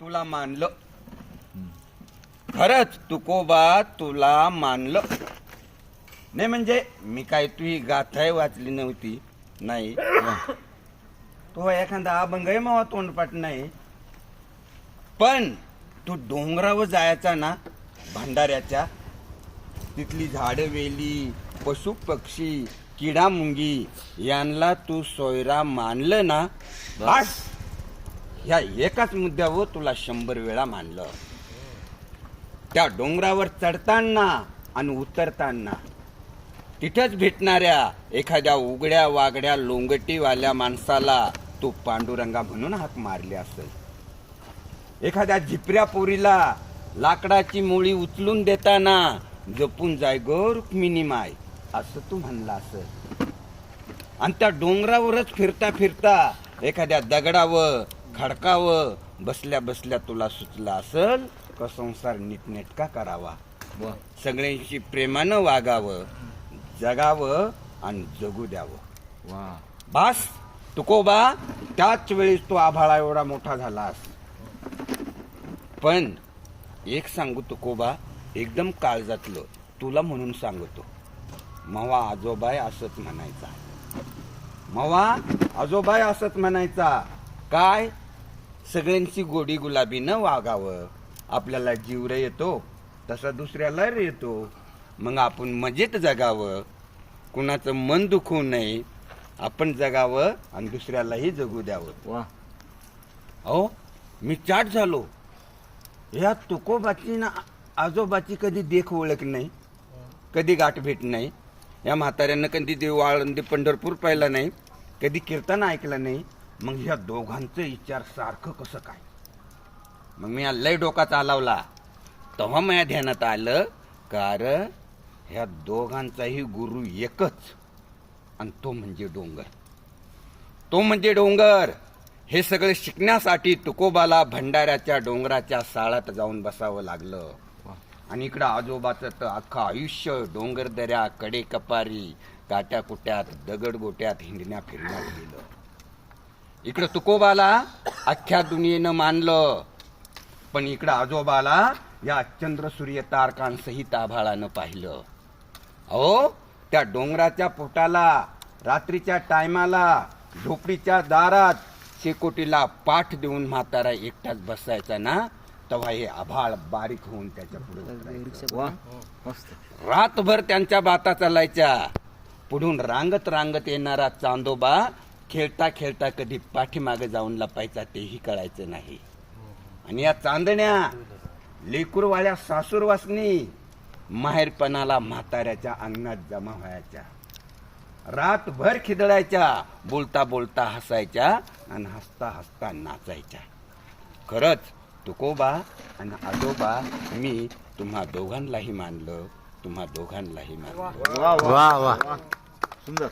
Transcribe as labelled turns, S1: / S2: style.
S1: तुला मानलं. खरंच तुकोबा तुला मानलं. नाही म्हणजे मी काय तुही गाथाय वाचली नव्हती. नाही. तो एखादा अभंगही मावा तोंडपाठ नाही. पण तू डोंगरावर जायचा ना भंडाऱ्याच्या तिथली झाडं वेली पशु पक्षी किडा मुंगी यांना तू सोयरा मानलं ना बस. ह्या एकाच मुद्द्यावर तुला शंभर वेळा मानलं. त्या डोंगरावर चढताना आणि उतरताना तिथंच भेटणाऱ्या एखाद्या उघड्या वागड्या लोंगटीवाल्या माणसाला तू पांडुरंगा म्हणून हाक मारली असेल. एखाद्या झिपऱ्या पोरीला लाकडाची मुळी उचलून देताना जपून जाय ग रुक्मिणी माय असं तू म्हणला असेल. आणि त्या डोंगरावरच फिरता फिरता एखाद्या दगडावर खडकावर बसल्या बसल्या तुला सुचला असल का संसार नीटनेटका करावा?
S2: वा
S1: सगळ्यांशी प्रेमानं वागावं जगावं आणि जगू द्यावं.
S2: वा.
S1: बास तुकोबा त्याच वेळेस तो आभाळा एवढा मोठा झालास. पण एक सांगू तुकोबा एकदम काळजातलं तुला म्हणून सांगतो. मवा आजोबाय असंच म्हणायचा. मवा आजोबाय असंच म्हणायचा. काय? सगळ्यांची गोडी गुलाबीनं वागावं. आपल्याला जीव रे येतो तसा दुसऱ्याला येतो. मग आपण मजेत जगावं. कुणाचं मन दुखवू नये आपण जगावं आणि दुसऱ्यालाही जगू द्यावं.
S2: वा.
S1: अहो मी चाट झालो. या तुकोबाची ना आजोबाची कधी देख ओळख नाही कधी गाठ भेट नाही या म्हाताऱ्यानं कधी देव आळंदी पंढरपूर पाहिला नाही कधी कीर्तन ऐकलं नाही मग ह्या दोघांचं विचार सारखं कसं काय? मग मी लय डोका चालवला. तेव्हा माझ्या ध्यानात आलं कारण ह्या दोघांचाही गुरु एकच. आणि तो म्हणजे डोंगर. तो म्हणजे डोंगर. हे सगळे शिकण्यासाठी तुकोबाला भंडाऱ्याच्या डोंगराच्या साळात जाऊन बसावं लागलं. आणि इकडं आजोबाचं तर अख्खं आयुष्य डोंगर दऱ्या कडे कपारी काट्या कुट्यात दगड गोट्यात हिंडण्या फिरण्यात गेलं. इकडं तुकोबाला अख्ख्या दुनियेनं मानलं. पण इकडं आजोबाला या चंद्र सूर्य तारकांसहित आभाळानं पाहिलं. अहो त्या डोंगराच्या पोटाला रात्रीच्या टायमाला झोपडीच्या दारात शेकोटीला पाठ देऊन म्हातारा एकटाच बसायचा ना तेव्हा हे आभाळ बारीक होऊन त्याच्या पुढे
S2: मस्त.
S1: रातभर त्यांच्या बाता चालायच्या. पुढून रांगत रांगत येणारा चांदोबा खेळता खेळता कधी पाठीमागे जाऊन लपायचा तेही कळायचं नाही. आणि या चांदण्या लेकूरवाल्या सासूरवासनी माहेरपणाला म्हाताऱ्याच्या अंगणात जमा व्हायच्या. रातभर खिदळायच्या बोलता बोलता हसायच्या आणि हसता हसता नाचायच्या. खरंच तुकोबा आणि आजोबा मी तुम्हा दोघांनाही मानलं तुम्हा दोघांनाही मानलं.
S2: वा वा सुंदर.